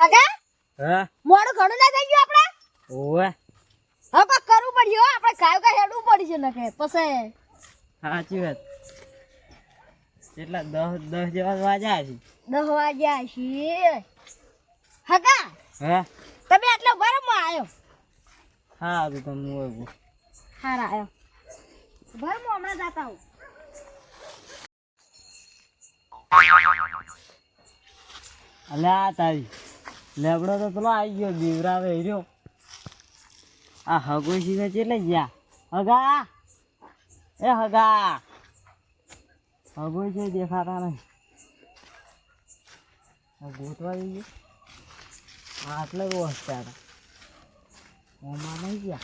હગા? હા? મોડું ઘણું ના થઈ ગયું આપણે? ઓવે. હવે કાંઈક કરવું પડ્યું હો આપણે કાયું કાંઈ હેડવું પડશે નકે પછી સાચી વાત. કેટલા દસ દસ જેવા વાગ્યા છે દસ વાગ્યા છે હગા હા? તમે આટલો બરમમાં આવ્યો સારું તમે હોય હારા આવ્યો બરમમાં હમણાં જતા હું અલ્યા તારી લેબડો તો પેલો આવી ગયો, દીવરાવે હીર્યો. આ હગોઈ સીધે ચેટલે ગયા. હગા! એ હગા! હગોઈ છે, દેખાતા નહીં. ગોતવા જઈ ગયો આટલે બહુ વસતા હતા ઓમાં નહીં ગયા.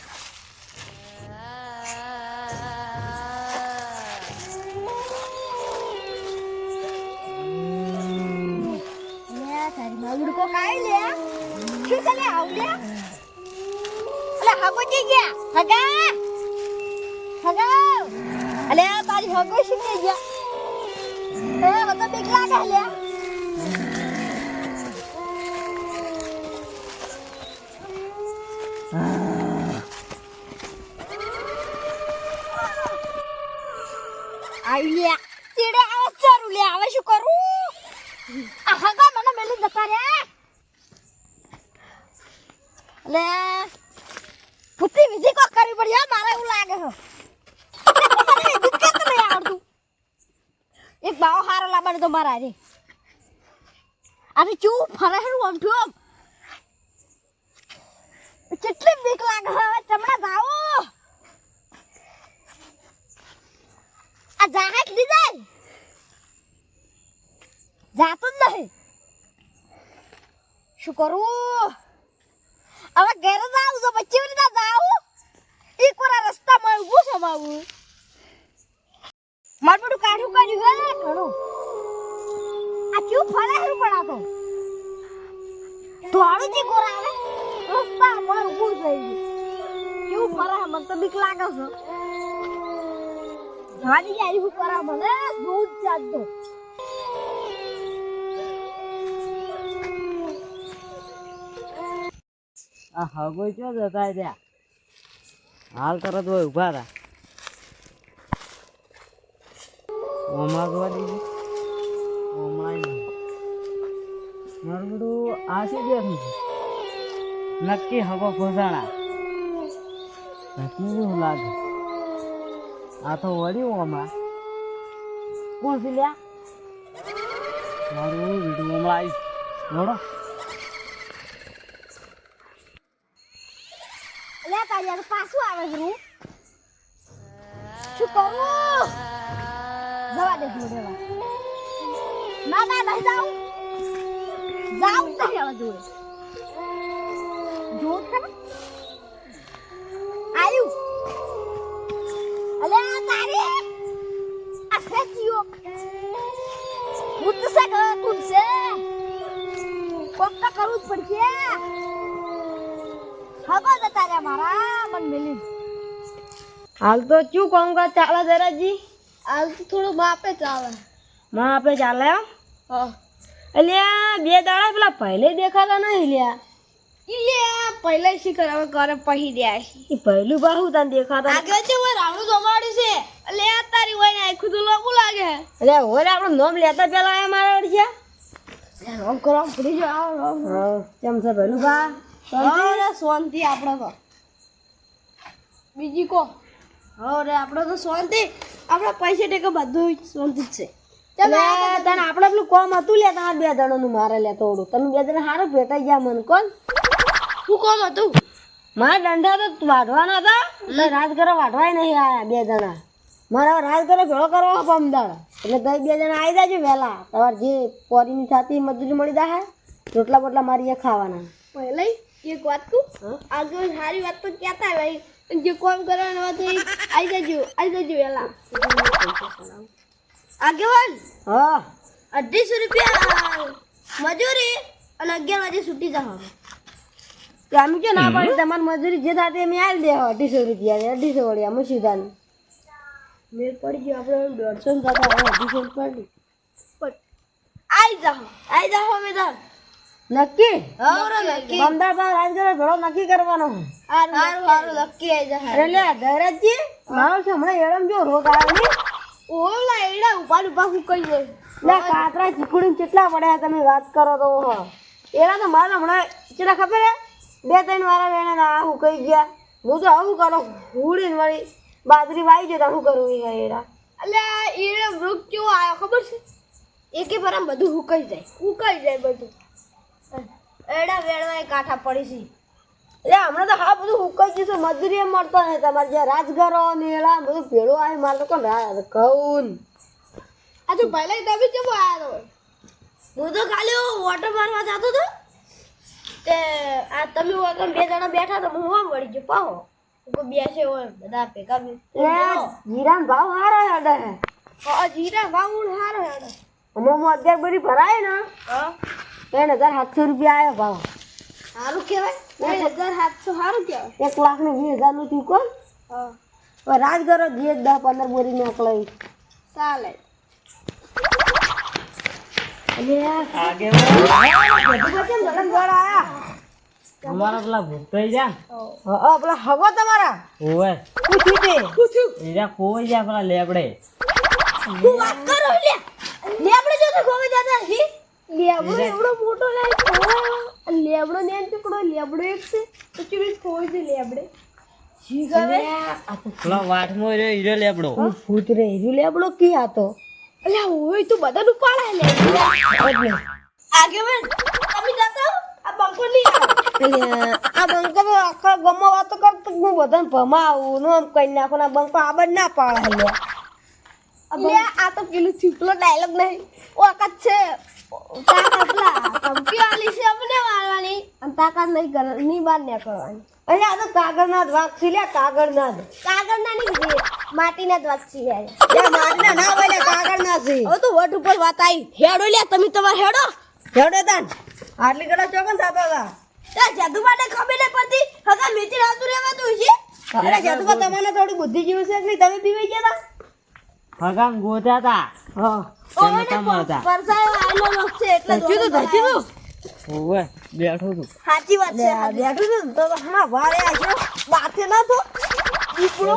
તારી માવડ કો કાઈ લે શું ચાલે આવ લે? અલે હગો જી ગયા. હગા! હગા! અલે, તારી હગો શું કે ગયા એ બીક લાગે, લે. ચીડે આવ સારું લે આવે શું કરું? આ મને મેલી જતા રે લે ફૂટી વિધિ કો કરવી પડી, હો, મારે એવું લાગે છે. આવડતું? એક બાવો હારો લાવવાનો તો મારા રે અરે ચૂ ફરે હેરું આમ. ઠું કેટલી બીક લાગે હવે ચમડા જાઓ આ જાહેર ડિઝાઇન જાતું જ નહીં. શું કરું? હવે ઘરે જાવ તો પછી કેવી રીતે જાઉં? એક વાર આ રસ્તામાં ઊભું છે મારું બધું કાઢું કાઢ્યું હે, ઘણું. આ ક્યું ફરે હેરું પણ આ તો? તો આવે જે કોરા આવે રસ્તામાં ઊભું થઈ ગયું. કેવું ફરે? મને તો બીક લાગે છે. જાડી યારી હું કરા મને બહુ જ ચાલતો આ હગોઈ ચો જતા ત્યાં હાલ તરત હોય ઊભા હતા ઓમાં જોવા દીધી ઓમાં મારું બધું આ શું બેઠું છે? નક્કી હગો ફસાણા નક્કી લાગે? આ તો વળ્યું ઓમાં કોણ છે લ્યા? મારું વીડિયો ઓમાં આવી લે તારી પાછું આવે છે રૂ શું કરું? જવા દે જોડે વા ના ના, નહીં જાઉં. જાઉં નહીં હવે જોડે જો ખરા આયુ. અલે તારી? આ સેચિયો ભૂત છે કે તું છે કોક તો કરવું જ પડશે. ખબર છે તારે મારા? મન મિલી હાલ તો શું કામકાજ ચાલે જરાજી હાલ તો થોડું બાપે ચાલે. માપે ચાલે હા. અલ્યા બે દાડા પેલા પહેલે દેખાતા નહીં લ્યા ઇલે પહેલા શિખર હવે કરે પહી રહ્યા છે. પહેલું બાહુ તને દેખાતા આગળ છે ઓય રાવણું જમાડ્યું છે. એટલે આ તારી હોય આખું તો લાગુ લાગે. અરે ઓરે આપણું નામ લેતા પેલા એ મારા કરો કેમ છે પહેલું બા અરે શાંતિ આપણે તો. બીજી કો. અરે આપણે તો શાંતિ. આપણે પૈસા ટેકે બધું શાંતિ જ છે. તને આપણે પેલું કોમ હતું લે તમારે બે જણાનું મારે લે થોડું. તમે બે જણા સારું ભેટાઈ ગયા મને કોણ? શું કોમ હતું? મારા દંડા તો વાઢવાના હતા. રાત વાઢવાય નહીં આયા બે જણા. મારે ઘરે ભેળો કરવો પમદાર. એટલે તમે બે જણા આવી જાજો વહેલા. તમારે જે પોરીની થતી મજૂરી મળી જાય રોટલા બોટલા મારી ખાવાના. પહેલા એક વાત કહું? આગળ સારી વાત તો કહેતા ભાઈ? જે કોમ કરવાનું હોય તો આવી જજો આવી જજો વહેલા આગેવાન હા. અઢીસો રૂપિયા. મજૂરી અને અગિયાર વાગે છૂટી જાવ તો અમે કે ના પાડી તમારી મજૂરી જે થતી અમે આવી દેવા અઢીસો રૂપિયા અઢીસો વળી અમે સીધા મેળ પડી ગયો આપણે દોઢસો ને થતા અઢીસો પડી આવી જાઓ આવી જાઓ અમે તાર નક્કી. અમદાવાદ રાજગરો ઘણો નક્કી કરવાનો. હારું હારું લકી આઈ જા અરે લે ગૈરતજી મારો છે હમણાં એરમ જો રોગ આવ્યો ઓલા એડા ઊભા ઊભા હું કઈ જાય લે કાતરા ચીકુડી કેટલા પડ્યા તમે વાત કરો તો ઓહો. એના તો મારા હમણાં કેટલા ખબર હે બે ત્રણ વાર એને ના હું કહી ગયા. હું તો આવું કરો હુડી વળી બાજરી વાઈ જતા હું કરું એ એરા અલ્યા એડા વૃક્ષ કેવો આવ્યો ખબર છે? એકે પર આમ બધું હુકાઈ જાય હુકાઈ જાય બધું. એડા વેડવા એ કાંઠા પડી છે. એટલે હમણાં તો હા બધું હુકાઈ જશે મજૂરી એમ મળતો નહીં. તમારે જ્યાં રાજઘરો ને એડા બધું ભેળું આવે મારે તો કોણ કહું આ તો પહેલા તમે કેમ આવ્યા તો. હું તો ખાલી વોટર મારવા જતો હતો. તે આ તમે વગર બે જણા બેઠા તો હું આમ વળી ગયો. પાહો. બેસે હોય બધા ભેગા બે- એટલે ભાવ હારો હેડે હે જીરા ભાવ હારો હેડે હમણાં હું અગિયાર બધી ભરાય ને. હા. ત્રણ હજાર સાતસો રૂપિયા આવ્યો ભાવ. સારું કહેવાય. ત્રણ હજાર સાતસો સારું કહેવાય. એક લાખ ને વીસ હજારનું હા. હવે રાજગરો જે દસ પંદર બોરી મોકલાવી. ચાલે. અમારા પેલા ભૂતાઈ જા પેલા હગો તમારા. ઓવે એરા કોઈ જા પેલા લેબડે. હું વાત કરો લે લેબડે જો તો ખોવે દાદા હી લેબડો એવડો મોટો લેબડો ને એમ ટુકડો લેબડો એક છે પછી ચીવી ખોઈ દે લેબડે. જી ગવે પેલા હીરો લેબડો. ભૂત રે હીરું લેબડો કી હતો? અલ્યા હોય તો બધા નું લે. આગે મન તમે જાતા આ બંકો આ બંકો તો આખા વાતો કરતો હું બધાને ભમાવું નું આમ કઈ નાખો આ બંકો ના પાડે લે આ તો પેલું ચીપલો ડાયલોગ નહીં. ઓકાત છે. તાકાતની કરવાની અરે આ તો કાગળના જ છે કાગળના જ નહીં માટીના જ વાત છે યાર લે ના હોય કાગળના છે હવે તો વટ ઉપર વાત આવી હેડો લે તમે તમારે હેડો. હેડે તાન આટલી કડા ચોકન થતા હતા જાદુ માટે ખબર નહીં. પડતી હગા મેચી રાતું રહેવાતું છે અરે જાદુમાં તમને થોડી બુદ્ધિ જેવું છે તમે પીવાઈ ગયા હતા? હગામ ગોતા હતા. હા. કામ પરસાયો આયલો લોક છે એટલે ધચ્યું તું ધચ્યું તું ઓવે બેઠો તું સાચી વાત છે બેઠો તું તો હમણાં વારે આજો બાથે ના તો દીપડો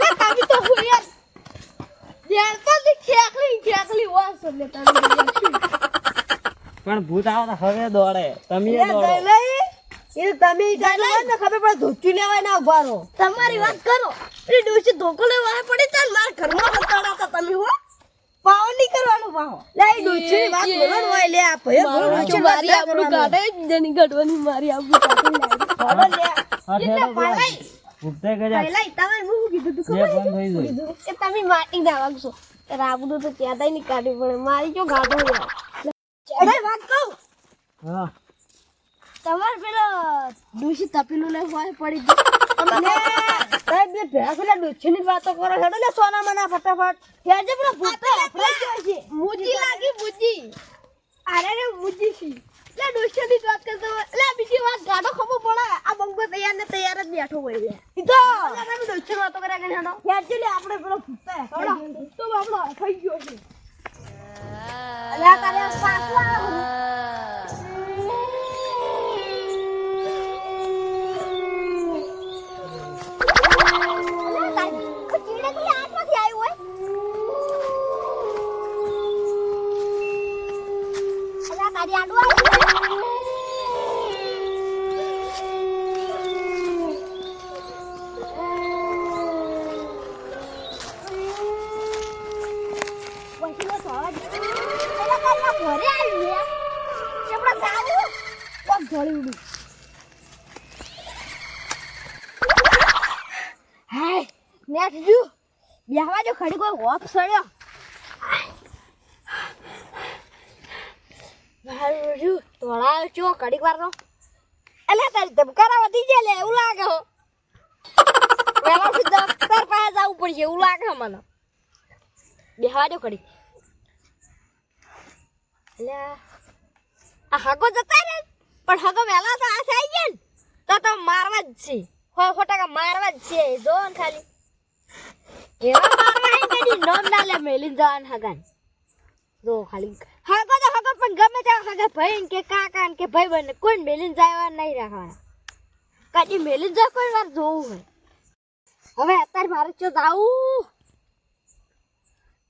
લે તો હુયર યાર દેડતા થી ખેકલી ખેકલી વાસ લે પણ ભૂત આવે હવે દોડે. તમે દોડો. લઈ. એ તમે ને ખબર પડે ધોચું લેવાય ના ઊભા રહો. તમારી વાત કરો. એ ડોસી ધોકો લેવા પડી ચાલ મારા ઘરમાં હતાડા હતા તમે હો. પાવ નહીં કરવાનું પાવ લે એ ડોચીની વાત બોલવાનું ને હોય લે આ ભયો ડોચીની વાત ના કરવાની. જની ગડવાની મારી આબરૂ કાઢી હવે લે એટલે ઠેરો પહેલા ગયા પહેલા તમે હું કીધું તું? ખબર કે તમે માટી ના વાગશો. રાબડું તો ત્યાં નહીં કાઢવી પડે મારી જો ગાડો અરે વાત કહું. હા. તમારે પેલો ડોસી તપેલું લઈ હોય પડી ગયું. લે તમે બે ભેગા પેલા ડોચીની જ વાતો કરો હેડો લે સોના મના ફટાફટ હેજે પેલો ભૂતો અફરાઈ ગયો છે. મુજી લાગી મુજી અરે રે મુજી છે. લે ડોશીની જ વાત કરતો હોય. લે બીજી વાત ગાડો ખબર પડે. આ બંગો તૈયાર ને તૈયાર જ બેઠો હોય લે ઈ તો તમે ડોચીની વાતો કર્યા કે હેડો. હેજે લે આપણે પેલો ભૂતો તો આપણો થઈ ગયો છે. અલ્યા તારે પાછું હાય નેટ જો બેહવા જો ખડી કોઈ હોપ સળ્યો મારું જો ઘડીક વાર નો અલ્યા તારી ધબકારા વધી ગયા લે, એવું લાગે હો. દફતર પાસે જવું પડશે, એવું લાગે મને. બેહવા જો કડી અલ્યા આ હગો જતા રે પણ હગો વેલા તો આ થઈ ગયા તો તો મારવા જ છે. હોય ખોટા મારવા જ છે. જો ખાલી. એવા મારવા હે કદી નોમ ના લે મેલી જવાન હગન જો ખાલી. હગો તો હગો, પણ ગમે તે સગા ભાઈ કે કાકા કે ભાઈ બને કોઈ મેલીન જાય નહીં રાખવાના કદી મેલીન જો કોઈ વાર જોવું હોય. હવે અત્યારે મારે ચો જાવું?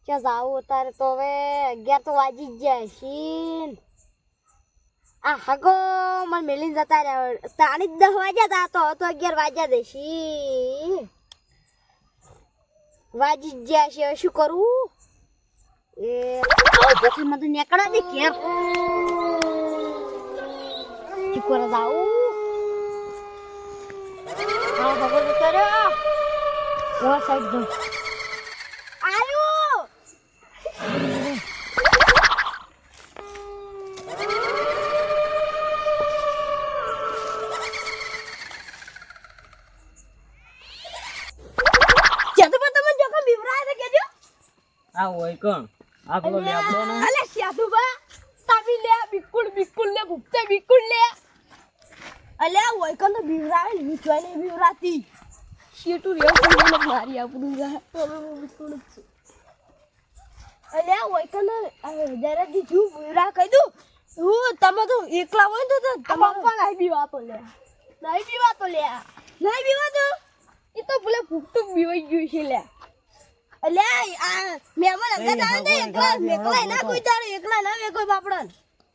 ચો જાવું અત્યારે તો હવે? અગિયાર તો વાજી જ જાય શીન આ હગો મને મેલીને જતા રહ્યા તાણી દસ વાગ્યા તા, તો તો અગિયાર વાગ્યા દેશી વાજી જ ગયા છે શું કરું? એ પછી મને તો નીકળવા દે કેર ચીકોર જાઉં? હા ભગવાન કર્યો સાઈડ જો હોય કોણ? આપણો લેબડો ને? અલે સાધુબા તમે લે બિલકુલ બિલકુલ લે ભૂપતે બિલકુલ લે. અલે હોય કન તો બીવરાવે ને ને બીવરાતી. શેટુ રેવ કરીને મારી આપણું જા. તો બિલકુલ જ છું અલે હોય કન જરા દી જુ બીવરા કહી દઉં હું તમે તો એકલા હોય તો તમારે પણ નહીં બીવા તો લે નહીં બીવા તો લે નહીં બીવા તો એ તો પેલા ભૂખતું બીવાઈ ગયું છે લે અલે આ મહેમાન અંદર આવે ને એકલા એકલા ના કોઈ તારે એકલા ના મે કોઈ બાપડન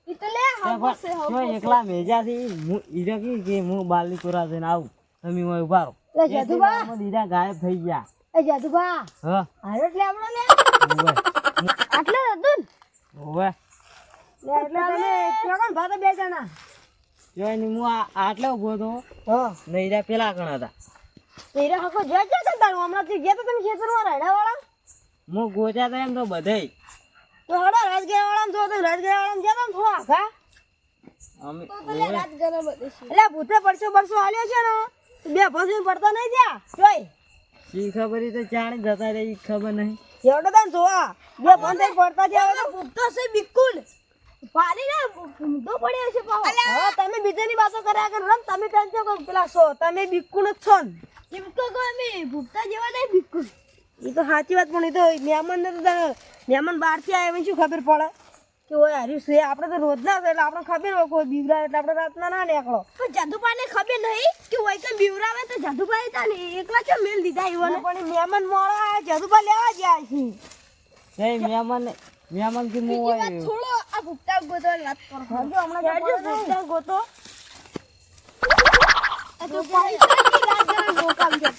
એટલે હવસે હવસે હા બસે જો એકલા હું ઈજો કી કે હું બાલી કોરા થઈને આવું. તમે હોય ઊભા રહો. લે જાદુબા દીધા ગાયબ થઈ ગયા. એ જાદુબા હા. હારો એટલે આપણો ને. ઓવે આટલે હતું ઓવે લે એટલે તમે કોણ? ભાતા બે જણા. જોઈ ની હું આટલે ઊભો તો હા. નઈરા પેલા કણ હતા તેરે હકો જો જો તો તાર? હમણાં થી ગયા તો તમે ખેતરમાં રાડા વાળા હું ગોચા તા એમ તો બધે તો હડો રાજગીરા વાળા જો તો રાજગીરા વાળા ગયા તો થોડા આખા અમે એટલે ભૂતે પરસો પરસો આલ્યો છે ને બે ભસી પડતા નહીં ત્યાં જોઈ. શી ખબર ઈ તો ચાણી જતા રહી ખબર નહીં. એવડો તને જોવા. બે બંધ પડતા હવે તો ભૂખતો છે બિલકુલ પાણી ને ભૂખતો પડ્યો છે હવે તમે બીજાની વાતો કર્યા કરો. ને તમે ટેન્શન કરો. પેલા છો તમે જ છો ને. કેમ તો કહો અમે ભૂખતા જેવા નહીં બિલકુલ એ તો સાચી વાત પણ એ તો મહેમાન ને તો મહેમાન બહારથી આવ્યા શું ખબર પડે? કે ઓય હાર્યું છે આપણે તો રોજ ના એટલે આપણે ખબર હોય કોઈ બીવરા એટલે આપણે રાતના ના નીકળો. પણ જાદુભાઈને ખબર નહીં કે હોય કે બીવરાવે તો જાદુભાઈ તા ને એકલા કેમ મેલ દીધા ઈવોને? પણ મહેમાન મોડા જાદુભાઈ લેવા ગયા છે. એ મહેમાન મહેમાન કે મો હોય. થોડો આ ભૂખતા ગોતો લાત કરો. હજુ હમણાં તો ભૂખતા ગોતો. આ તો પાણી રાત જરા રોકામ છે.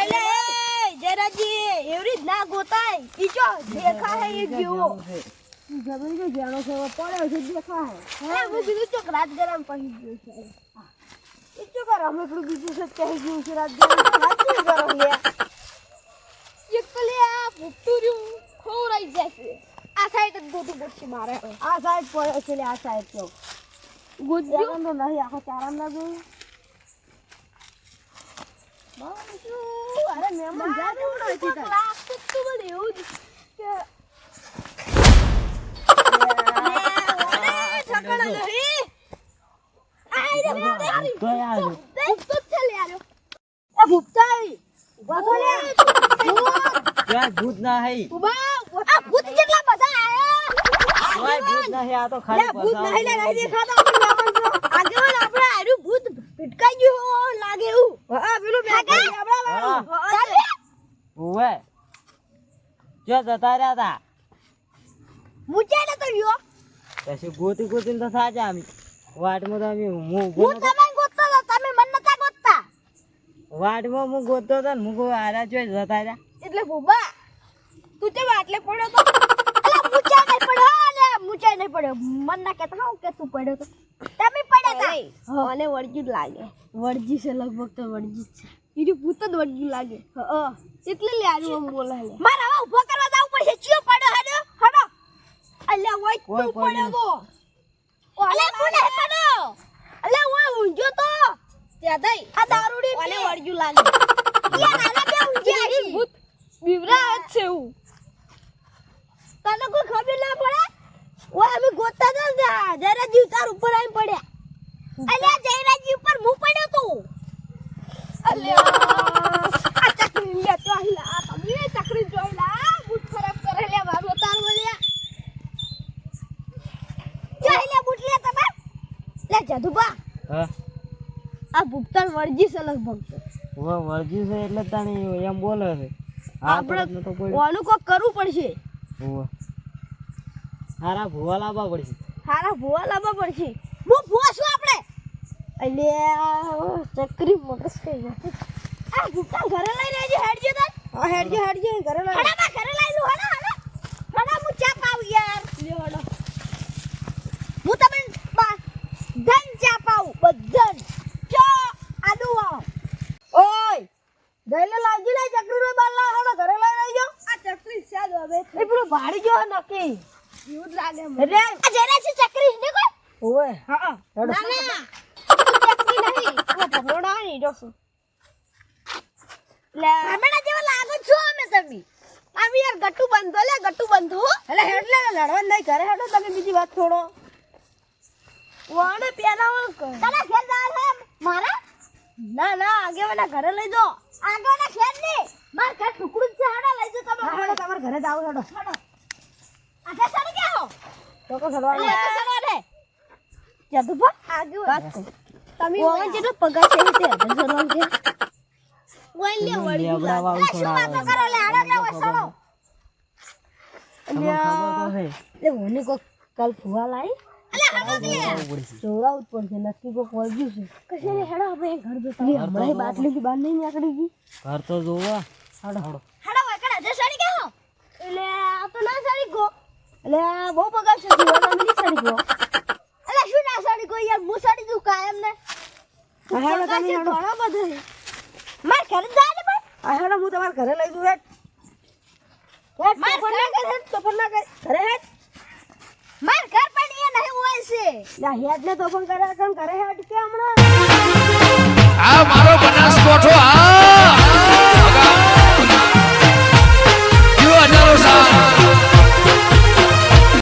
એટલે એ જયરાજી એવરી જ ના ગોતાય. ઈ દેખા હે એ જીવો. જમીન જો જાણો છે પડ્યો છે દેખા હે હે હું કીધું ચોક રાત ગરમ પડી ગયું છે. ઈ જો કર અમે પેલું બીજું છે કહી ગયું છે રાત ગરમ. રાત ગરમ લે એક તો લે આ ભૂખતું રહ્યું. ખોરાઈ જશે આ સાઈડ જ ગોતું પડશે મારે આ સાઈડ પડે છે આ સાઈડ તો ગુજરાત તો નહીં આખો ચારામ ના જોયું અરે મહેમાન જા તાર લાગતું તો મને એવું જ કે ઠકડા નહીં આઈ રે ભૂખતા તો યાર ભૂખતો જ છે લે આરો એ ભૂખતાઈ ઊભા થો લે ભૂત ના હે ઊભા આ ભૂત કેટલા બધા આયા. ઓય ભૂત ના હે આ તો ખાલી ભૂત ના હે લે નહીં દેખાતા આપણે મહેમાન આપણે આરું ભૂત ભટકાઈ ગયું લાગે એવું. હા પેલું બેઠા આપણા વાળું. ઓવે જો જતા રહ્યા તા. મુચાઈ તો ગયો પછી ગોતી ગોતી તો સાચા અમે. વાટમાં તો અમે હું હું તમે ગોતતા તો તમે મન નતા ગોતતા. વાટમાં હું ગોતતો હતો ને હું આરા ચોય જતા રહ્યા. એટલે ભૂબા તું તે આટલે પડ્યો તો? અલા મૂંચા નહીં પડ્યો અલે મૂંચા નહીં પડ્યો. મન ના કહેતા હું કે તું પડ્યો તો. તમે પડ્યા તા? અને વળગી લાગે. વળગી છે લગભગ તો વળગી છે. ઈરી ભૂત જ વળગી લાગે. હા એટલે લે આરું આમ બોલા લે મારે હવે ઊભો કરવા જાવ પડશે. ચિયો પડ્યો હડો હડો. અલ્યા ઓય તું પડ્યો તો. અલે કોને પડ્યો અલે ઓય ઊંજો તો. ત્યાં દઈ. આ દારૂડી ઓને વળગી લાગે. યાર આને બે ભૂત બીવરા છે હું. તને કોઈ ખબર ના પડે? ઓય અમે ગોતતા હતા. ને જરા જીવ તાર ઉપર આવીને પડ્યા. અલ્યા જયરાજી ઉપર હું પડ્યો તો? અલ્યા. આ ચકરી લે તો આ તમે ચકરી જોઈલા ભૂત ખરાબ કરે લે મારો તાર બોલ્યા જાદુબા હા. આ ભૂપતાન વર્જી છે લગભગ. હવે વર્જી છે એટલે તાણી એમ બોલે છે. આપણે ઓનું કોક કરવું પડશે. હોવે. હારા ભૂવા લાવવા પડશે. હારા ભૂવા લાવવા પડશે. હું ભૂવા છું આપણે. એટલે ચકરી મગસ નથી આ ભૂકા ઘરે લઈ રહેજે હેડજે તાર હા હેડજે હેડજે ઘરે લઈ હડા બા ઘરે લઈ લઉં હડા હડા. હડા હું ચા પાઉં યાર. લે હડા. હું તમને બા ધન ચા પાવ બધન. ચો આદુ આવ ઓય ગઈલે લાવજી લે ચકરી રો બાર લા હડા ઘરે લઈ લઈ જો આ ચકરી સાદ હવે એ પેલો ભાડી ગયો નકી એવું જ લાગે મને. આ જરા છે ચકરી ને કોઈ? ઓય હા ના ના ચકરી નહીં આ ભગોડા નહીં જોશું લે હમણાં જેવા લાગો છો અમે તમે. આમ યાર ગટ્ટુ બંધો લે ગટ્ટુ બંધો. એટલે હેડ લડવા નહીં ઘરે હેડો તમે બીજી વાત છોડો. વાણે પેલા વળ તને ખેલ દાર હે મારા? ના ના આગેવાના ઘરે લઈ દો. આગળ ખેલ ને માર ઘર ટુકડું જ ઘરે જાવ છોડો હેડો. આજે સડી ગયા હો? તો કો સડવા દે તો સડવા દે જાદુ પર આગેવાન તમે ઓવન જેટલો પગાર છે તે સડવા દે ઓય લે વળી લેબડા વાળું શું વાતો કરો? લે આડા લે વસડો લે ઓને કો કાલ ફુવા લાઈ. અલે હડો લે. લાવવું પડશે ચોરાવું પડશે નક્કી કોક વળગ્યું છે. કશે હેડો આપણે ઘર જોતા. હમણાં બાટલી બહાર નહીં નીકળી ગઈ. ઘર તો જોવા. હાડો હાડો હેડો એકડા જે સડી ગયો એટલે આ તો ના સારી ગયો એટલે બહુ પગાર છે જીવન નહીં સારી ગયો એટલે શું ના સારી ગયો યાર હું સારી દઉં કાયમ ને હાલો તમે હેડો ઘણો બધો માર ઘરે જા ને ભાઈ. હાલો હું તમારા ઘરે લઈ જઉં હેડ. હેડ માર ઘરે ના ઘરે તો પણ ના કર. ઘરે હેડ. માર ઘર પણ એ નહીં હોય છે. ના હેડ ને તો પણ કરે કમ ઘરે હેડ કે હમણાં? આ